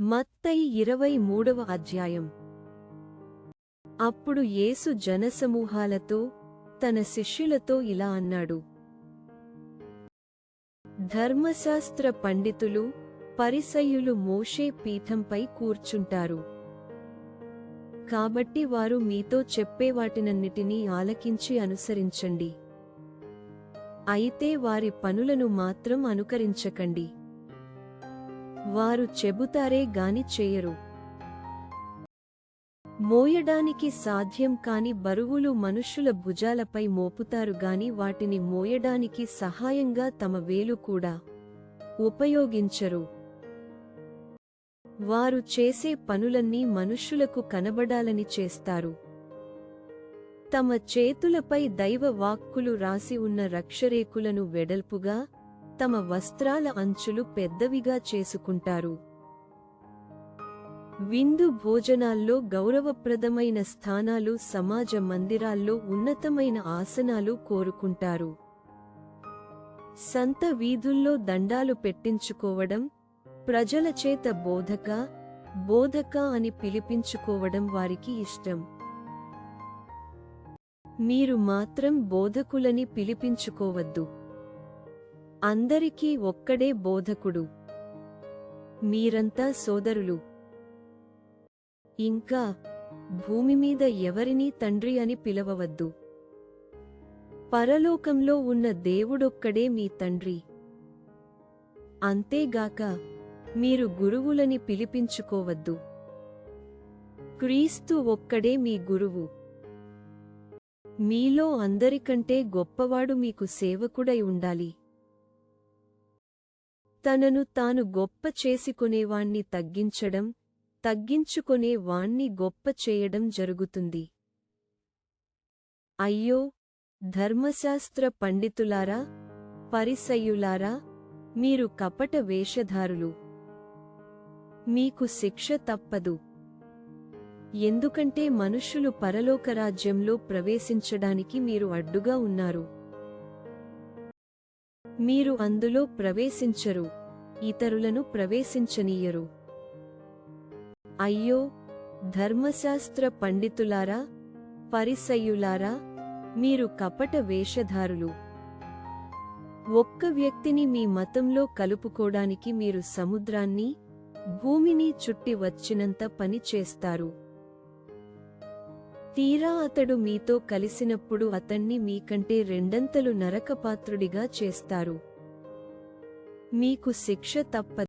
మత్తయి ఇరవై మూడవ అధ్యాయం. అప్పుడు యేసు జనసమూహాలతో తన శిష్యులతో ఇలా అన్నాడు. ధర్మశాస్త్ర పండితులు పరిసయ్యులు మోషే పీఠంపై కూర్చుంటారు. కాబట్టి వారు మీతో చెప్పేవాటినన్నిటినీ ఆలకించి అనుసరించండి. అయితే వారి పనులను మాత్రం అనుకరించకండి. వారు చెబుతారే గాని చేయరు. మోయడానికి సాధ్యం కాని బరువులు మనుష్యుల భుజాలపై మోపుతారు గాని వాటిని మోయడానికి సహాయంగా తమ వేలు కూడా ఉపయోగించరు. వారు చేసే పనులన్నీ మనుష్యులకు కనబడాలని చేస్తారు. తమ చేతులపై దైవ వాక్కులు రాసి ఉన్న రక్షరేకులను వెడల్పుగా తమ వస్త్రాల అంచులు పెద్దవిగా చేసుకుంటారు. విందు భోజనాల్లో గౌరవప్రదమైన స్థానాలు సమాజ మందిరాల్లో ఉన్నతమైన ఆసనాలు కోరుకుంటారు. సంత వీధుల్లో దండాలు పెట్టించుకోవడం ప్రజల చేత బోధక బోధక అని పిలిపించుకోవడం వారికి ఇష్టం. మీరు మాత్రం బోధకులని పిలిపించుకోవద్దు. అందరికీ ఒక్కడే బోధకుడు. మీరంతా సోదరులు. ఇంకా భూమి మీద ఎవరినీ తండ్రి అని పిలవవద్దు. పరలోకంలో ఉన్న దేవుడొక్కడే మీ తండ్రి. అంతేగాక మీరు గురువులని పిలిపించుకోవద్దు. క్రీస్తు ఒక్కడే మీ గురువు. మీలో అందరికంటే గొప్పవాడు మీకు సేవకుడై ఉండాలి. తనను తాను గొప్ప చేసుకునేవాణ్ణి తగ్గించడం తగ్గించుకునే వాణ్ణి గొప్ప చేయడం జరుగుతుంది. అయ్యో! ధర్మశాస్త్ర పండితులారా పరిసయ్యులారా మీరు కపట వేషధారులు. మీకు శిక్ష తప్పదు. ఎందుకంటే మనుష్యులు పరలోకరాజ్యంలో ప్రవేశించడానికి మీరు అడ్డుగా ఉన్నారు. మీరు అందులో ప్రవేశించరు. ఇతరులను ప్రవేశించనీయరు. అయ్యో ధర్మశాస్త్ర పండితులారా పరిసయ్యులారా మీరు కపట వేషధారులు. ఒక్క వ్యక్తిని మీ మతంలో కలుపుకోడానికి మీరు సముద్రాన్ని భూమిని చుట్టి వచ్చినంత పని చేస్తారు. తీరా అతడు మీతో కలిసినప్పుడు అతన్ని మీకంటే రెండంతలు నరకపాత్రుడిగా చేస్తారు. మీకు శిక్ష తప్పదు.